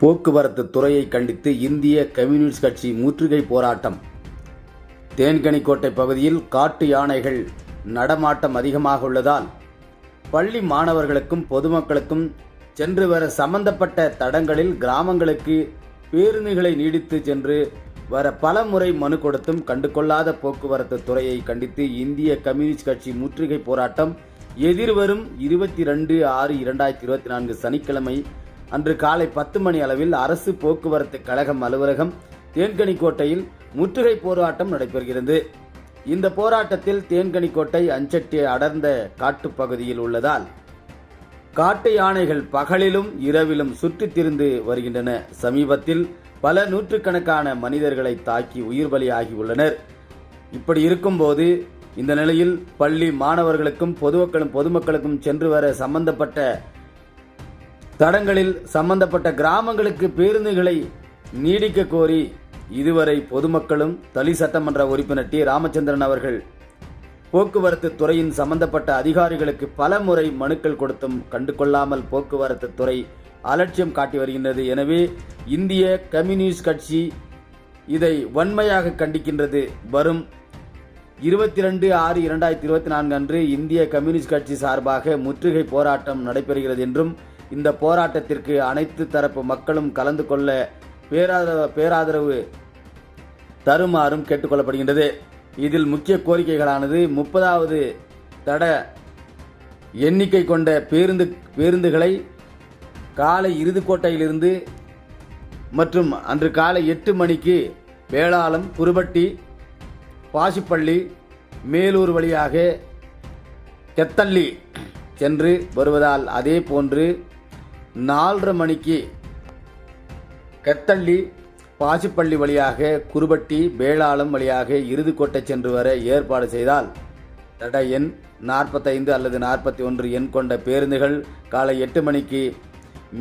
போக்குவரத்து துறையை கண்டித்து இந்திய கம்யூனிஸ்ட் கட்சி முற்றுகை போராட்டம். தேன்கனிக்கோட்டை பகுதியில் காட்டு யானைகள் நடமாட்டம் அதிகமாக உள்ளதால் பள்ளி மாணவர்களுக்கும் பொதுமக்களுக்கும் சென்று வர சம்பந்தப்பட்ட தடங்களில் கிராமங்களுக்கு பேருந்துகளை நீடித்து சென்று வர பல முறை மனு கொடுத்தும் கண்டுகொள்ளாத போக்குவரத்து துறையை கண்டித்து இந்திய கம்யூனிஸ்ட் கட்சி முற்றுகை போராட்டம் எதிர்வரும் இருபத்தி ரெண்டு ஆறு இரண்டாயிரத்தி இருபத்தி நான்கு சனிக்கிழமை அன்று காலை பத்து மணி அளவில் அரசு போக்குவரத்து கழகம் அலுவலகம் தேன்கனிக்கோட்டையில் முற்றுகை போராட்டம் நடைபெறுகிறது. இந்த போராட்டத்தில் தேன்கனிக்கோட்டை அஞ்சட்டி அடர்ந்த காட்டுப்பகுதியில் உள்ளதால் காட்டு யானைகள் பகலிலும் இரவிலும் சுற்றித் திரிந்து வருகின்றன. சமீபத்தில் பல நூற்றுக்கணக்கான மனிதர்களை தாக்கி உயிர் பலியாகி உள்ளனர். இப்படி இருக்கும்போது இந்த நிலையில் பள்ளி மாணவர்களுக்கும் பொதுமக்களும் பொதுமக்களுக்கும் சென்று வர சம்பந்தப்பட்ட தடங்களில் சம்பந்தப்பட்ட கிராமங்களுக்கு பேருந்துகளை நீடிக்க கோரி இதுவரை பொதுமக்களும் தளி சட்டமன்ற உறுப்பினர் டி. ராமச்சந்திரன் அவர்கள் போக்குவரத்து துறையின் சம்பந்தப்பட்ட அதிகாரிகளுக்கு பல முறை மனுக்கள் கொடுத்தும் கண்டுகொள்ளாமல் போக்குவரத்து துறை அலட்சியம் காட்டி வருகின்றது. எனவே இந்திய கம்யூனிஸ்ட் கட்சி இதை வன்மையாக கண்டிக்கின்றது. வரும் இருபத்தி ரெண்டு ஆறு இரண்டாயிரத்தி இருபத்தி நான்கு அன்று இந்திய கம்யூனிஸ்ட் கட்சி சார்பாக முற்றுகை போராட்டம் நடைபெறுகிறது என்றும் இந்த போராட்டத்திற்கு அனைத்து தரப்பு மக்களும் கலந்து கொள்ள பேராதரவு பேராதரவு தருமாறும் கேட்டுக்கொள்ளப்படுகின்றது. இதில் முக்கிய கோரிக்கைகளானது முப்பதாவது தட எண்ணிக்கை கொண்ட பேருந்து பேருந்துகளை காலை இறுதிக்கோட்டையிலிருந்து மற்றும் அன்று காலை எட்டு மணிக்கு வேளாளம் குருபட்டி பாசிப்பள்ளி மேலூர் வழியாக கெத்தள்ளி சென்று வருவதால் அதே போன்று நாலரை மணிக்கு கெத்தள்ளி பாசிப்பள்ளி வழியாக குருபட்டி வேளாளம் வழியாக இறுதிக்கோட்டை சென்று வர ஏற்பாடு செய்தால் தட எண் நாற்பத்தைந்து அல்லது நாற்பத்தி ஒன்று எண் கொண்ட பேருந்துகள் காலை எட்டு மணிக்கு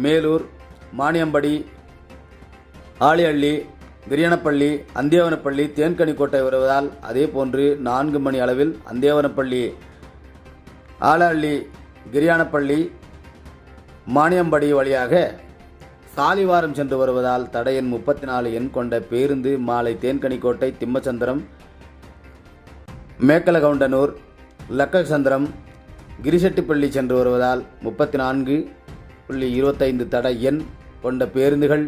மேலூர் மானியம்படி ஆளியள்ளி விரியனப்பள்ளி அந்தியவனப்பள்ளி தேன்கனிக்கோட்டை வருவதால் அதே போன்று நான்கு மணி அளவில் அந்தியவனப்பள்ளி ஆலஹள்ளி கிரியானப்பள்ளி மானியம்படி வழியாக சாலிவாரம் சென்று வருவதால் தடையின் முப்பத்தி நாலு எண் கொண்ட பேருந்து மாலை தேன்கனிக்கோட்டை திம்மச்சந்திரம் மேக்கலகவுண்டனூர் லக்கசந்திரம் கிரிசெட்டிப்பள்ளி சென்று வருவதால் முப்பத்தி நான்கு புள்ளி இருபத்தைந்து தட எண் கொண்ட பேருந்துகள்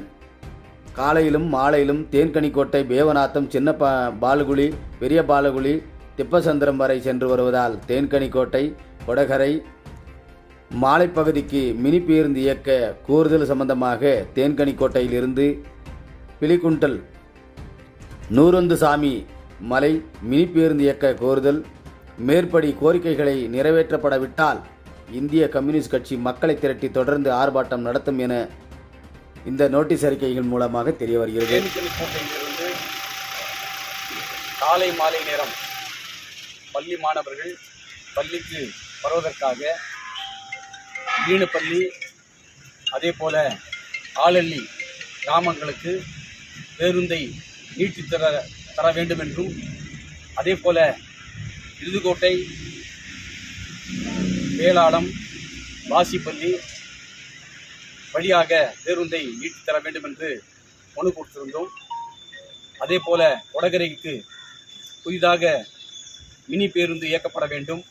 காலையிலும் மாலையிலும் தேன்கனிக்கோட்டை பேவநாத்தம் சின்ன பா பாலுகுழி பெரிய பாலுகுழி திப்பசந்திரம் வரை சென்று வருவதால் தேன்கனிக்கோட்டை கொடகரை மாலைப்பகுதிக்கு மினி பேருந்து இயக்க கூறுதல் சம்பந்தமாக தேன்கனிக்கோட்டையிலிருந்து பிலிகுண்டல் நூறொந்து சாமி மலை மினி பேருந்து இயக்க கோருதல் மேற்படி கோரிக்கைகளை நிறைவேற்றப்படவிட்டால் இந்திய கம்யூனிஸ்ட் கட்சி மக்களை திரட்டி தொடர்ந்து ஆர்ப்பாட்டம் நடத்தும் என இந்த நோட்டீஸ் அறிக்கைகள் மூலமாக தெரிய வருகிறது. காலை மாலை நேரம் பள்ளி மாணவர்கள் பள்ளிக்கு வருவதற்காக வீணுப்பள்ளி அதே போல் ஆளல்லி கிராமங்களுக்கு பேருந்தை நீட்டித்தர தர தர வேண்டும் என்றும் அதே போல் இறுதிக்கோட்டை வேளாளம் வாசிப்பள்ளி வழியாக பேருந்தை நீட்டித்தர வேண்டும் என்று மனு கொடுத்திருந்தோம். அதே போல் கொடகரைக்கு புதிதாக மினி பேருந்து இயக்கப்பட வேண்டும்.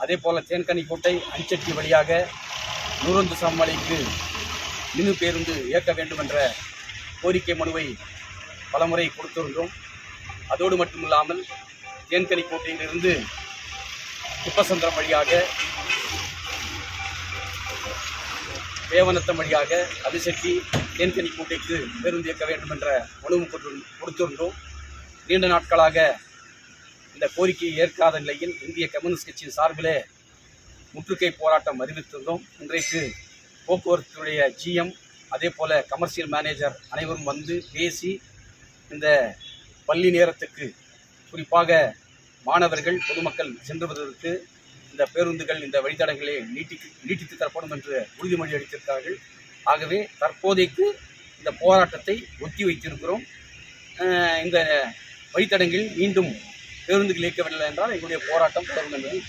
அதே போல் தேன்கனிக்கோட்டை அஞ்சட்டி வழியாக நூறந்து சமாளிக்கு மினு பேருந்து இயக்க வேண்டும் என்ற கோரிக்கை மனுவை பலமுறை கொடுத்திருந்தோம். அதோடு மட்டுமில்லாமல் தேன்கனிக்கோட்டையிலிருந்து குப்பசந்திரம் வழியாக தேவனத்தம் வழியாக அபிசெட்டி தேன்கனி கூட்டைக்கு பேருந்து இயக்க வேண்டும் என்ற மனுவும் கொடுத்து- கொடுத்திருந்தோம். நீண்ட நாட்களாக இந்த கோரிக்கையை ஏற்காத நிலையில் இந்திய கம்யூனிஸ்ட் கட்சியின் சார்பிலே முற்றுகை போராட்டம் அறிவித்திருந்தோம் இன்றைக்கு போக்குவரத்துடைய ஜிஎம் அதே போல கமர்ஷியல் மேனேஜர் அனைவரும் வந்து பேசி இந்த பள்ளி நேரத்துக்கு குறிப்பாக மாணவர்கள் பொதுமக்கள் சென்று வருவதற்கு இந்த பேருந்துகள் இந்த வழித்தடங்களை நீட்டி நீட்டித்து தரப்படும் என்று உறுதிமொழி அளித்திருக்கிறார்கள். ஆகவே தற்போதைக்கு இந்த போராட்டத்தை ஒத்தி வைத்திருக்கிறோம் இந்த வழித்தடங்களில் மீண்டும் பேருந்துகள் இயக்கவில்லை என்றால் எங்களுடைய போராட்டம் தொடரும் என்பதை